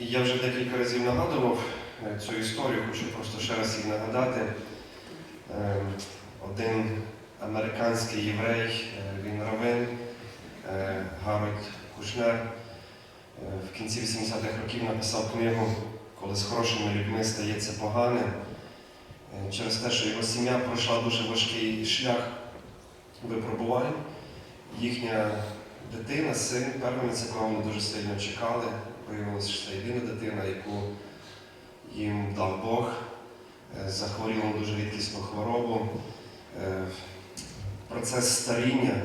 І я вже декілька разів нагадував е, цю історію, хочу просто ще раз її нагадати. Е, Один американський єврей, е, він равин, Гарольд Кушнер, в кінці 80-х років написав книгу Коли з хорошими людьми стається погане, через те, що його сім'я пройшла дуже важкий шлях випробувань. Їхня дитина, син, первенець, якого вони дуже сильно чекали, виявилося, що це єдина дитина, яку їм дав Бог, е, захворіла дуже рідкісну хворобу. Е, Процес старіння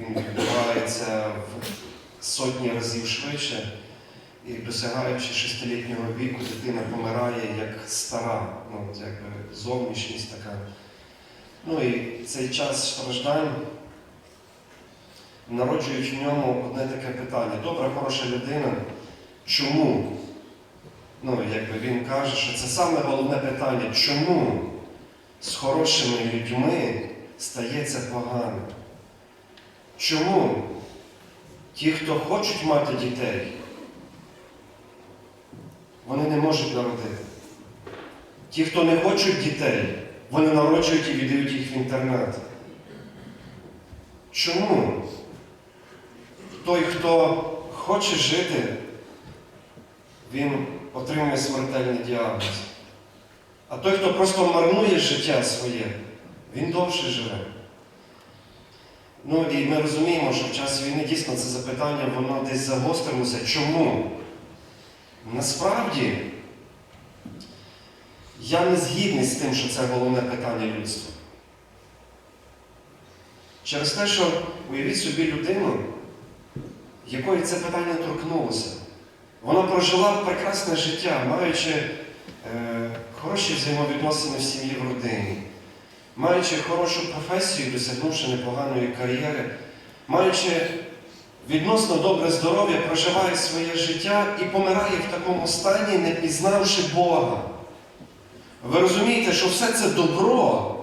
він відбувається в сотні разів швидше. І досягаючи шестилітнього віку, дитина помирає як стара, ну, якби зовнішність така. Ну і цей час страждань народжують в ньому одне таке питання. Добра, хороша людина. Чому? Ну, якби він каже, що це саме головне питання. Чому з хорошими людьми стається погано? Чому ті, хто хочуть мати дітей, вони не можуть народити. Ті, хто не хочуть дітей, вони народжують і віддають їх в інтернет. Чому? Той, хто хоче жити, він отримує смертельний діагноз. А той, хто просто марнує життя своє, він довше живе. Ну і ми розуміємо, що в час війни дійсно це запитання, воно десь загострилося. Чому? Насправді, я не згідний з тим, що це головне питання людства. Через те, що уявіть собі людину, якої це питання торкнулося. Вона прожила прекрасне життя, маючи е, хороші взаємовідносини в сім'ї в родині, маючи хорошу професію, досягнувши непоганої кар'єри, маючи відносно добре здоров'я, проживає своє життя і помирає в такому стані, не пізнавши Бога. Ви розумієте, що все це добро,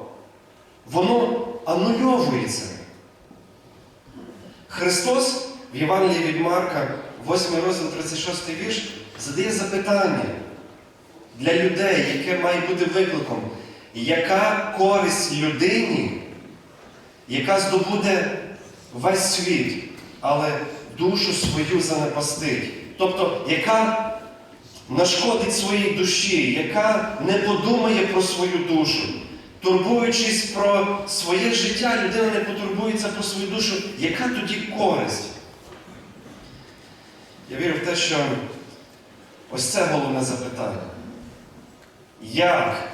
воно анульовується. Христос в Євангелії від Марка, 8 розділ 36 вірш, задає запитання для людей, яке має бути викликом. Яка користь людині, яка здобуде весь світ, але душу свою занепастить? Тобто, яка нашкодить своїй душі, яка не подумає про свою душу. Турбуючись про своє життя, людина не потурбується про свою душу. Яка тоді користь? Я вірю в те, що ось це головне запитання. Як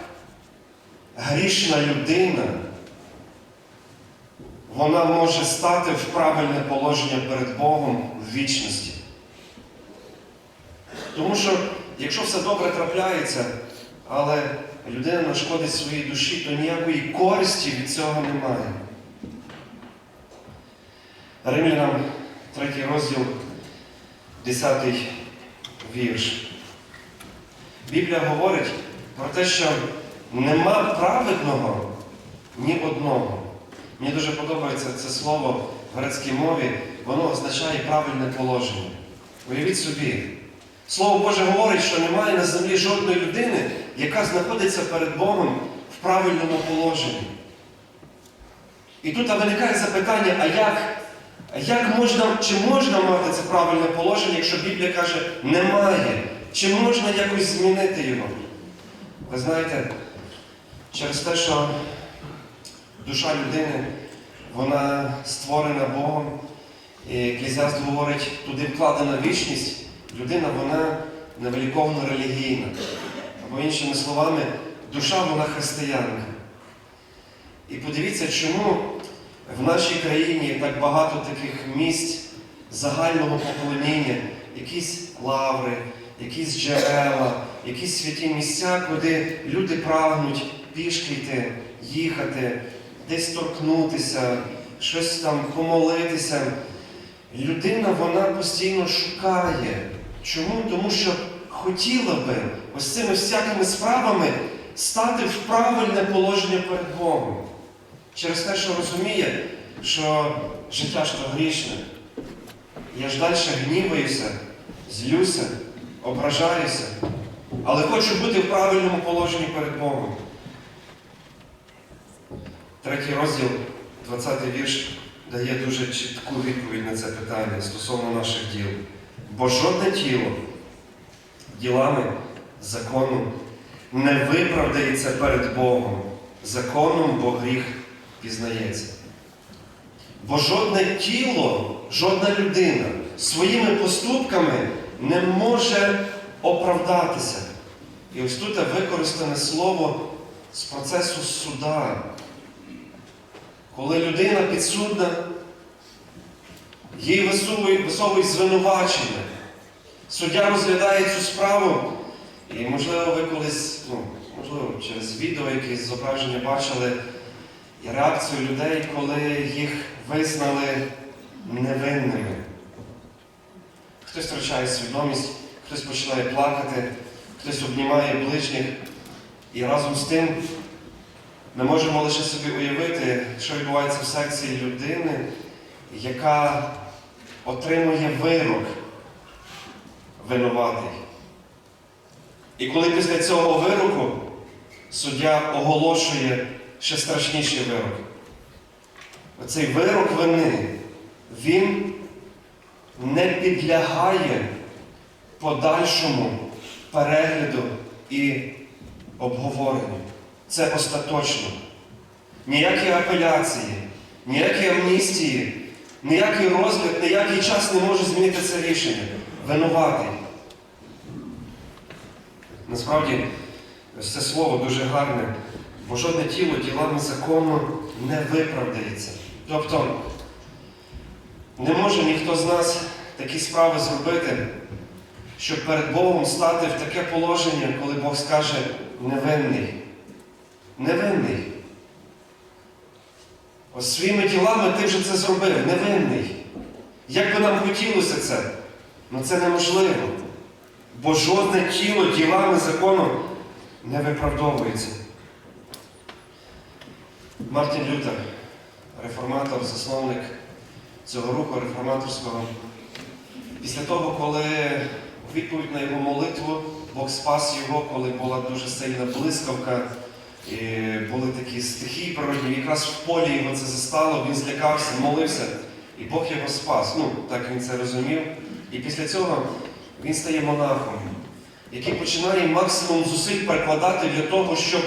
грішна людина, вона може стати в правильне положення перед Богом в вічності? Тому що, якщо все добре трапляється, але людина нашкодить своїй душі, то ніякої користі від цього немає. Римлянам, третій розділ, 10 вірш. Біблія говорить про те, що нема праведного ні одного. Мені дуже подобається це слово в грецькій мові, воно означає правильне положення. Уявіть собі, Слово Боже говорить, що немає на землі жодної людини, яка знаходиться перед Богом в правильному положенні. І тут виникає запитання, а як, а як можна, чи можна мати це правильне положення, якщо Біблія каже, немає, чи можна якось змінити його? Ви знаєте, через те, що душа людини, вона створена Богом, і Еклезіаст говорить, туди вкладена вічність, людина вона невеликовно релігійна. Або іншими словами, душа вона християнка. І подивіться, чому в нашій країні так багато таких місць загального поклоніння, якісь лаври, якісь джерела, якісь святі місця, куди люди прагнуть пішки йти, їхати, десь торкнутися, щось там помолитися. Людина вона постійно шукає. Чому? Тому що хотіла би ось цими всякими справами стати в правильне положення перед Богом. Через те, що розуміє, що життя ж то грішне. Я ж далі гніваюся, злюся, ображаюся, але хочу бути в правильному положенні перед Богом. Третій розділ, 20 вірш, дає дуже чітку відповідь на це питання стосовно наших діл. Бо жодне тіло ділами закону не виправдається перед Богом. Законом, бо гріх пізнається. Бо жодне тіло, жодна людина своїми поступками не може оправдатися. І ось тут використане слово з процесу суда. Коли людина підсудна, їй висовують, звинувачення. Суддя розглядає цю справу, і, можливо, ви колись, ну, можливо, через відео якесь зображення бачили реакцію людей, коли їх визнали невинними. Хтось втрачає свідомість, хтось починає плакати, хтось обнімає ближніх. І разом з тим ми можемо лише собі уявити, що відбувається в секції людини, яка отримує вирок винуватий. І коли після цього вироку суддя оголошує ще страшніший вирок. Оцей вирок вини, він не підлягає подальшому перегляду і обговоренню. Це остаточно. Ніякі апеляції, ніякі амністії, ніякий розгляд, ніякий час не може змінити це рішення. Винуватий. Насправді, це слово дуже гарне, бо жодне тіло ділами закону не виправдається. Тобто, не може ніхто з нас такі справи зробити, щоб перед Богом стати в таке положення, коли Бог скаже невинний. Невинний. Ось своїми ділами ти вже це зробив, невинний. Як би нам хотілося це, ну це неможливо. Бо жодне тіло ділами закону не виправдовується. Мартін Лютер, реформатор, засновник цього руху реформаторського, після того, коли відповідь на його молитву Бог спас його, коли була дуже сильна блискавка, і були такі стихії природні, якраз в полі його це застало, він злякався, молився, і Бог його спас. Ну, так він це розумів. І після цього він стає монахом, який починає максимум зусиль перекладати для того, щоб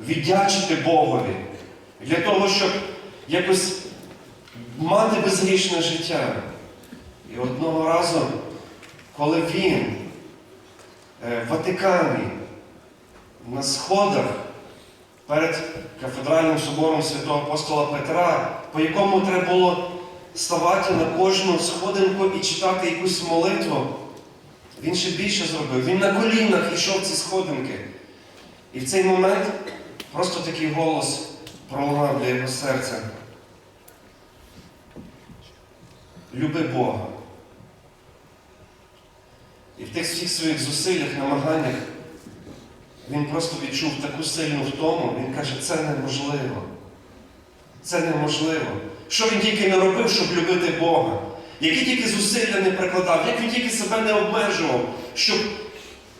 віддячити Богові, для того, щоб якось мати безгрішне життя. І одного разу, коли він е, в Ватикані на сходах перед кафедральним собором святого апостола Петра, по якому треба було ставати на кожну сходинку і читати якусь молитву, він ще більше зробив. Він на колінах йшов ці сходинки. І в цей момент просто такий голос пролунав для його серця. Люби Бога. І в тих всіх своїх зусиллях, намаганнях він просто відчув таку сильну втому, він каже, це неможливо. Це неможливо. Що він тільки не робив, щоб любити Бога? Які тільки зусилля не прикладав, як він тільки себе не обмежував, щоб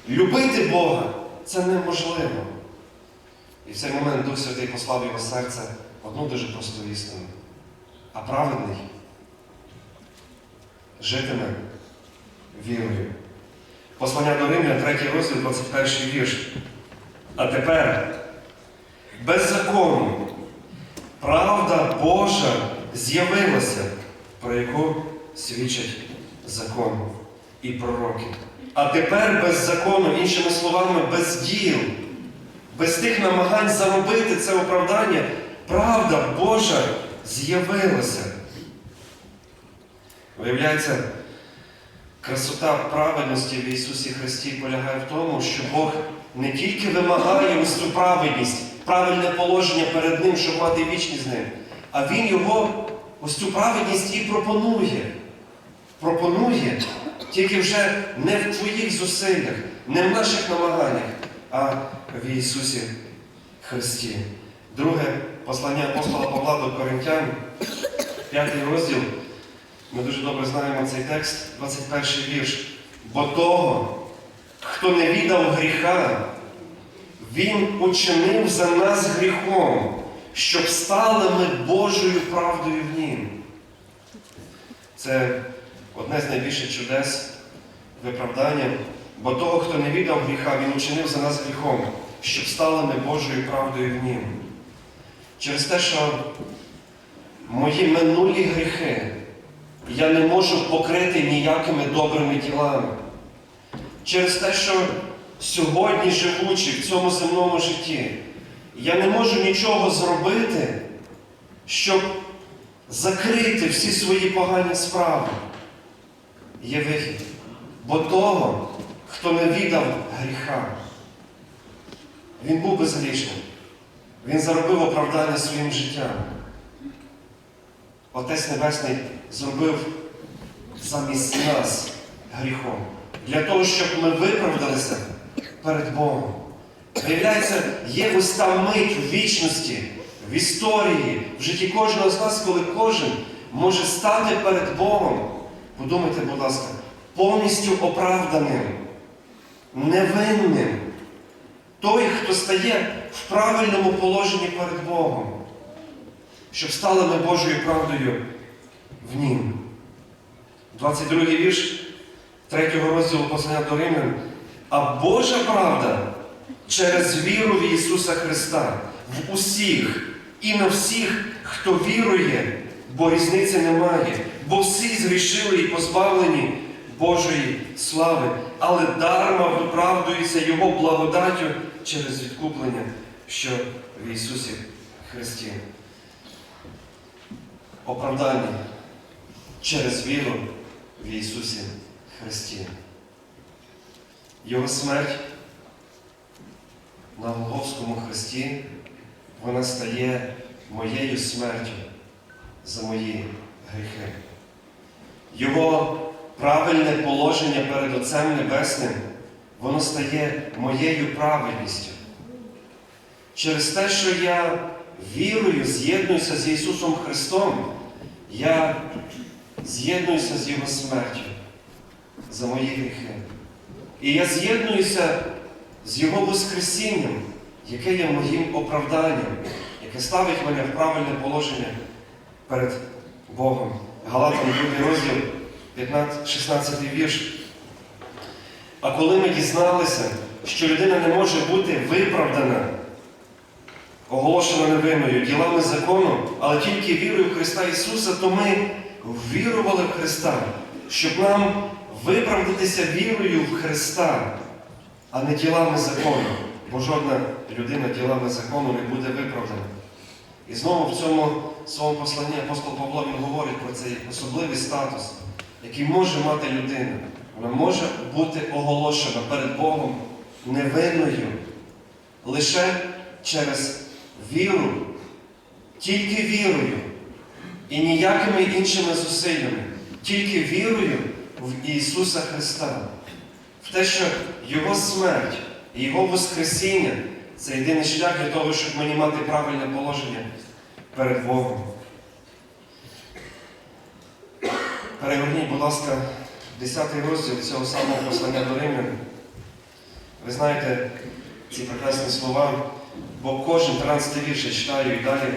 любити Бога, це неможливо. І в цей момент Дух Святий послав його серце одну дуже просту істину. А праведний житиме вірою. Послання до Римлян, 3 розділ, 21 вірш. А тепер без закону правда Божа з'явилася, про яку свідчать закон і пророки. А тепер без закону, іншими словами, без діл, без тих намагань заробити це оправдання, правда Божа з'явилася. Виявляється, красота праведності в Ісусі Христі полягає в тому, що Бог не тільки вимагає ось цю праведність, правильне положення перед Ним, щоб мати вічність з ним, а Він його ось цю праведність і пропонує. Пропонує тільки вже не в твоїх зусиллях, не в наших намаганнях, а в Ісусі Христі. Друге послання апостола Павла до Коринтян, п'ятий розділ. Ми дуже добре знаємо цей текст, 21 вірш. бо того, хто не віддав гріха, Він учинив за нас гріхом, щоб стали ми Божою правдою в Нім. Це одне з найбільших чудес виправдання, бо того, хто не віддав гріха, Він учинив за нас гріхом, щоб стали ми Божою правдою в Нім. Через те, що мої минулі гріхи я не можу покрити ніякими добрими ділами. Через те, що сьогодні, живучи в цьому земному житті, я не можу нічого зробити, щоб закрити всі свої погані справи. Є вихід. Бо того, хто не віддав гріха, він був безгрішним. Він заробив оправдання своїм життям. Отець Небесний зробив замість нас гріхом. Для того, щоб ми виправдалися перед Богом. Виявляється, є ось та мить в вічності, в історії, в житті кожного з нас, коли кожен може стати перед Богом. Подумайте, будь ласка, повністю оправданим, невинним. Той, хто стає в правильному положенні перед Богом, щоб стали ми Божою правдою в Нім. 22 вірш 3 розділу послання до Римлян. А Божа правда через віру в Ісуса Христа в усіх і на всіх, хто вірує, бо різниці немає, бо всі згрішили і позбавлені Божої слави, але дарма виправдується Його благодаттю через відкуплення, що в Ісусі Христі. Оправдання через віру в Ісусі Христі. Його смерть на Голговському хресті, вона стає моєю смертю за мої гріхи. Його правильне положення перед Отцем Небесним, воно стає моєю правильністю. Через те, що я вірую, з'єднуюся з Ісусом Христом, я з'єднуюся з Його смертю за мої гріхи. І я з'єднуюся з Його Воскресінням, яке є моїм оправданням, яке ставить мене в правильне положення перед Богом. Галатам 2 розділ, 15, 16 вірш. А коли ми дізналися, що людина не може бути виправдана, оголошена невинною ділами закону, але тільки вірою в Христа Ісуса, то ми ввірували в Христа, щоб нам виправдатися вірою в Христа, а не ділами закону. Бо жодна людина ділами закону не буде виправдана. І знову в цьому своєму посланні апостол Павло він говорить про цей особливий статус, який може мати людина. Вона може бути оголошена перед Богом невинною лише через віру, тільки вірою і ніякими іншими зусиллями, тільки вірою в Ісуса Христа, в те, що Його смерть Його Воскресіння це єдиний шлях для того, щоб мені мати правильне положення перед Богом. Перегорніть, будь ласка, 10 розділ цього самого послання до Римлян. Ви знаєте ці прекрасні слова, бо кожен 13 вірш я читаю і далі.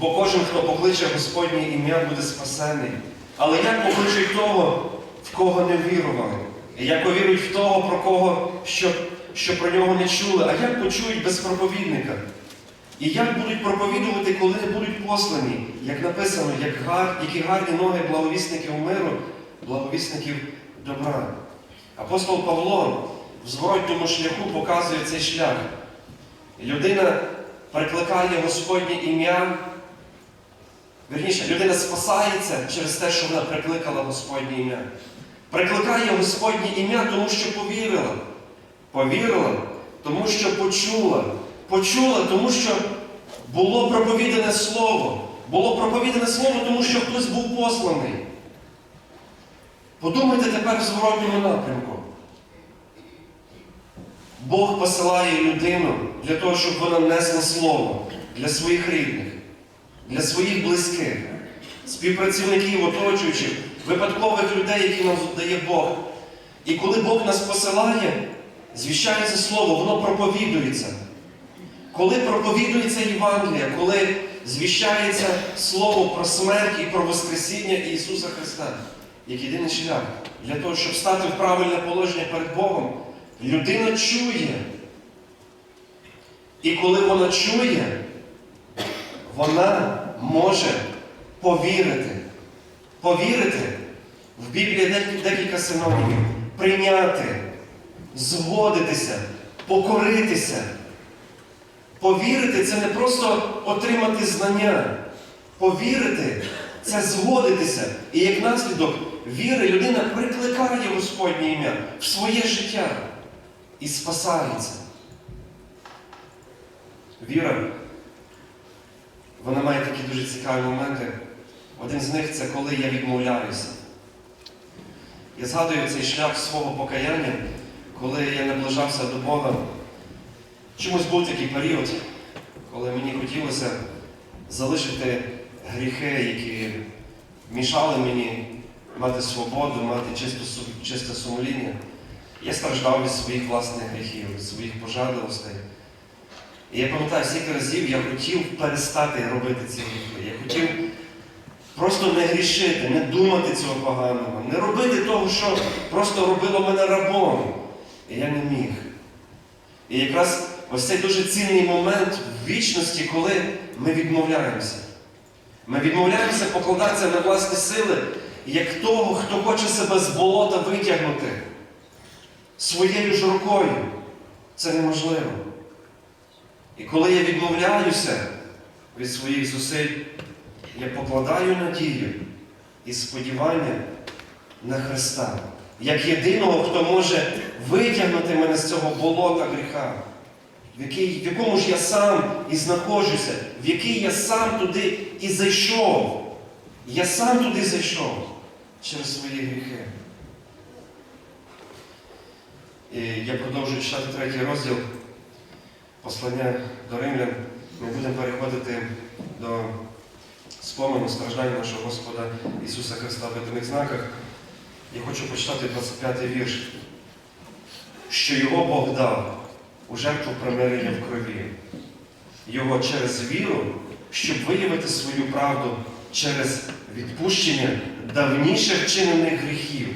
Бо кожен, хто покличе Господнє ім'я, буде спасений. Але як покличуть того, в кого не вірували? І як повірують в того, про кого, що, що про нього не чули, а як почують без проповідника? І як будуть проповідувати, коли будуть послані, як написано, як гар, які гарні ноги благовісників миру, благовісників добра. Апостол Павло в зворотньому шляху показує цей шлях. Людина прикликає Господнє ім'я. Вірніше, людина спасається через те, що вона прикликала Господнє ім'я. Прикликає Господнє ім'я, тому що повірила. Повірила, тому що почула. Почула, тому що було проповідане Слово. Було проповідане Слово, тому що хтось був посланий. Подумайте тепер в зворотньому напрямку. Бог посилає людину для того, щоб вона несла слово для своїх рідних, для своїх близьких, співпрацівників, оточуючих, випадкових людей, які нам дає Бог. І коли Бог нас посилає, звіщається Слово, воно проповідується. Коли проповідується Євангелія, коли звіщається Слово про смерть і про Воскресіння Ісуса Христа, як єдиний шлях для того, щоб стати в правильне положення перед Богом, людина чує. І коли вона чує, вона може повірити. Повірити в Біблії декілька, синонімів. Прийняти, згодитися, покоритися. Повірити це не просто отримати знання. Повірити це згодитися. І як наслідок віри людина прикликає Господнє ім'я в своє життя і спасається. Віра, вона має такі дуже цікаві моменти. Один з них це коли я відмовляюся. Я згадую цей шлях свого покаяння, коли я наближався до Бога. Чомусь був такий період, коли мені хотілося залишити гріхи, які мішали мені мати свободу, мати чисте, чисте сумління. Я страждав від своїх власних гріхів, від своїх пожадливостей. І я пам'ятаю, скільки разів я хотів перестати робити ці гріхи. Я хотів просто не грішити, не думати цього поганого, не робити того, що просто робило мене рабом. І я не міг. І якраз ось цей дуже цінний момент в вічності, коли ми відмовляємося. Ми відмовляємося покладатися на власні сили, як того, хто хоче себе з болота витягнути своєю ж рукою. Це неможливо. І коли я відмовляюся від своїх зусиль, я покладаю надію і сподівання на Христа, як єдиного, хто може витягнути мене з цього болота гріха, в, який, в якому ж я сам і знаходжуся, в який я сам туди і зайшов. Я сам туди зайшов через свої гріхи. І я продовжую читати третій розділ послання до римлян. Ми будемо переходити до спомену страждання нашого Господа Ісуса Христа в видимих знаках. Я хочу почитати 25-й вірш. Що його Бог дав у жертву примирення в крові. Його через віру, щоб виявити свою правду через відпущення давніше вчинених гріхів.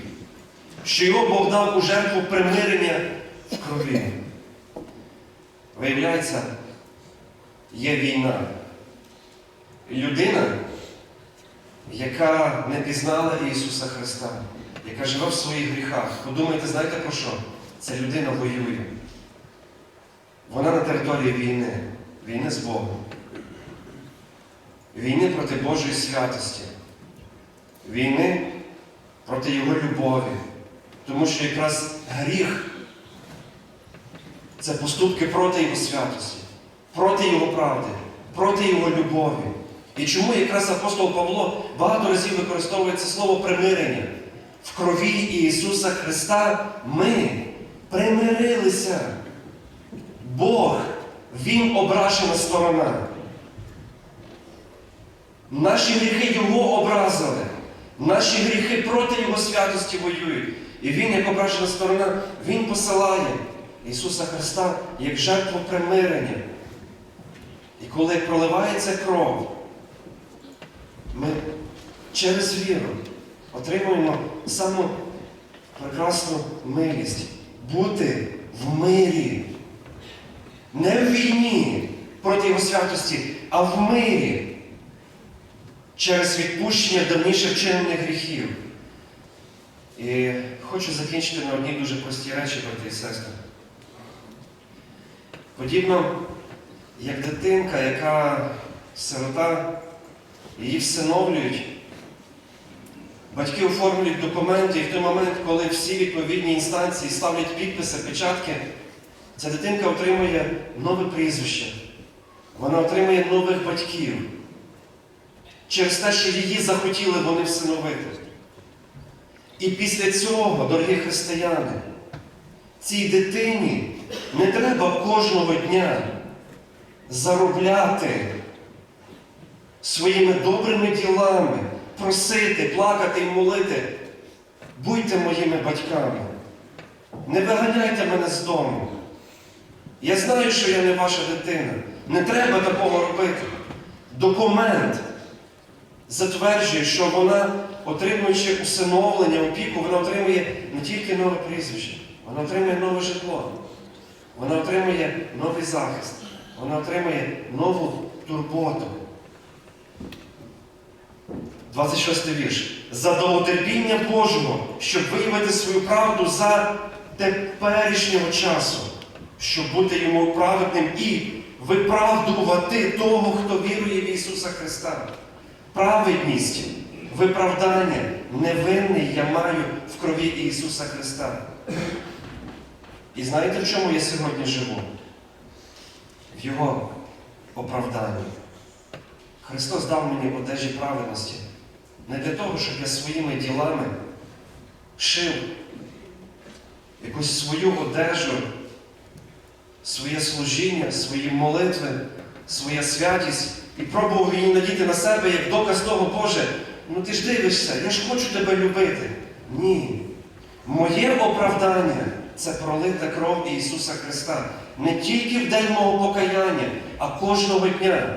Що його Бог дав у жертву примирення в крові. Виявляється, є війна. Людина, яка не пізнала Ісуса Христа, яка живе в своїх гріхах. Подумайте, знаєте про що? Ця людина воює. Вона на території війни, війни з Богом. Війни проти Божої святості, війни проти Його любові. Тому що якраз гріх це поступки проти Його святості, проти Його правди, проти Його любові. І чому якраз апостол Павло багато разів використовує це слово примирення? В крові Ісуса Христа ми примирилися. Бог, Він ображена сторона. Наші гріхи Його образили. Наші гріхи проти Його святості воюють. І Він, як ображена сторона, Він посилає Ісуса Христа як жертву примирення. І коли проливається кров, ми через віру отримуємо саму прекрасну милість бути в мирі. Не в війні проти Його святості, а в мирі через відпущення давніше вчинених гріхів. І хочу закінчити на одній дуже простій речі, брати і сестри. Подібно, як дитинка, яка сирота, її всиновлюють, батьки оформлюють документи, і в той момент, коли всі відповідні інстанції ставлять підписи, печатки, ця дитинка отримує нове прізвище. Вона отримує нових батьків. Через те, що її захотіли вони всиновити. І після цього, дорогі християни, цій дитині не треба кожного дня заробляти своїми добрими ділами, просити, плакати і молити. Будьте моїми батьками. Не виганяйте мене з дому. Я знаю, що я не ваша дитина. Не треба такого робити. Документ затверджує, що вона, отримуючи усиновлення, опіку, вона отримує не тільки нове прізвище, вона отримує нове житло, вона отримує новий захист, вона отримує нову турботу. 26 вірш. За довготерпіння Божого, щоб виявити свою правду за теперішнього часу, щоб бути йому праведним і виправдувати того, хто вірує в Ісуса Христа. Праведність, виправдання, невинний я маю в крові Ісуса Христа. І знаєте, в чому я сьогодні живу? В Його оправданні. Христос дав мені одежі праведності. Не для того, щоб я своїми ділами шив якусь свою одежу, своє служіння, свої молитви, своя святість і пробував її надіти на себе як доказ того, Боже, ну ти ж дивишся, я ж хочу тебе любити. Ні. Моє оправдання це пролита кров Ісуса Христа. Не тільки в день мого покаяння, а кожного дня.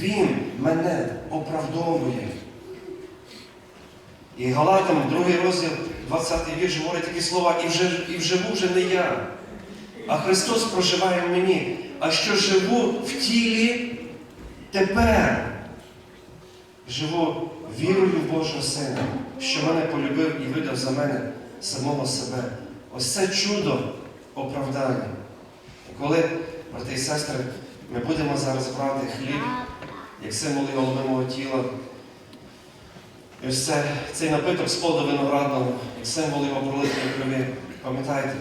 Він мене оправдовує. І Галатам, другий розділ, 20 вірш, говорить такі слова, і вже, і вже не я, а Христос проживає в мені. А що живу в тілі тепер. Живу вірою в Божого Сина, що мене полюбив і видав за мене самого себе. Ось це чудо оправдання. І коли, брати і сестри, ми будемо зараз брати хліб, як символ його любимого тіла, і ось це, цей напиток з плоду виноградного, як символ його пролитої крові. Пам'ятайте,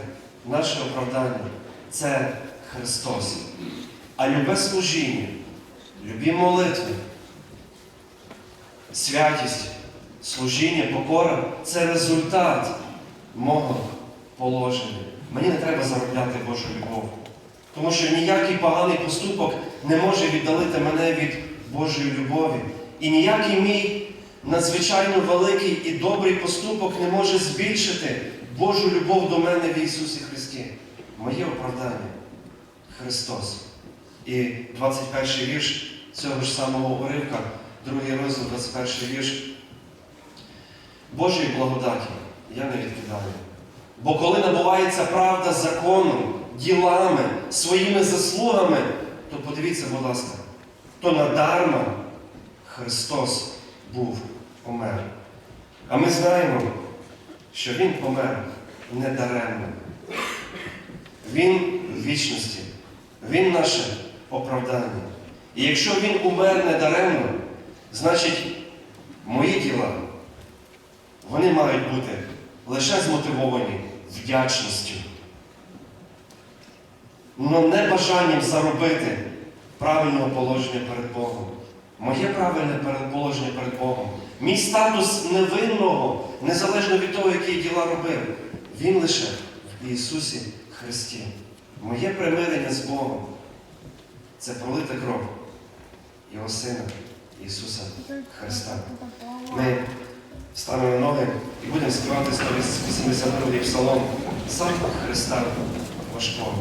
наше оправдання це Христос. А любе служіння, любі молитви, святість, служіння, покора це результат мого положення. Мені не треба заробляти Божу любов. Тому що ніякий поганий поступок не може віддалити мене від Божої любові. І ніякий мій надзвичайно великий і добрий поступок не може збільшити Божу любов до мене в Ісусі Христі. Моє оправдання Христос. І 21 вірш цього ж самого уривка, другий розділ, 21 вірш. Божої благодаті я не відкидаю. Бо коли набувається правда законом, ділами, своїми заслугами, то подивіться, будь ласка, то надарма Христос був помер. А ми знаємо, що Він помер не даремно. Він в вічності, Він наше оправдання. І якщо Він умер не даремно, значить мої діла, вони мають бути лише змотивовані вдячністю. Но не бажанням заробити правильного положення перед Богом. Моє правильне положення перед Богом. Мій статус невинного, незалежно від того, які діла робив, він лише в Ісусі Христі. Моє примирення з Богом це пролита кров Його Сина Ісуса Христа. Ми станемо ноги і будемо співати 182-й псалом сам Христа важкого.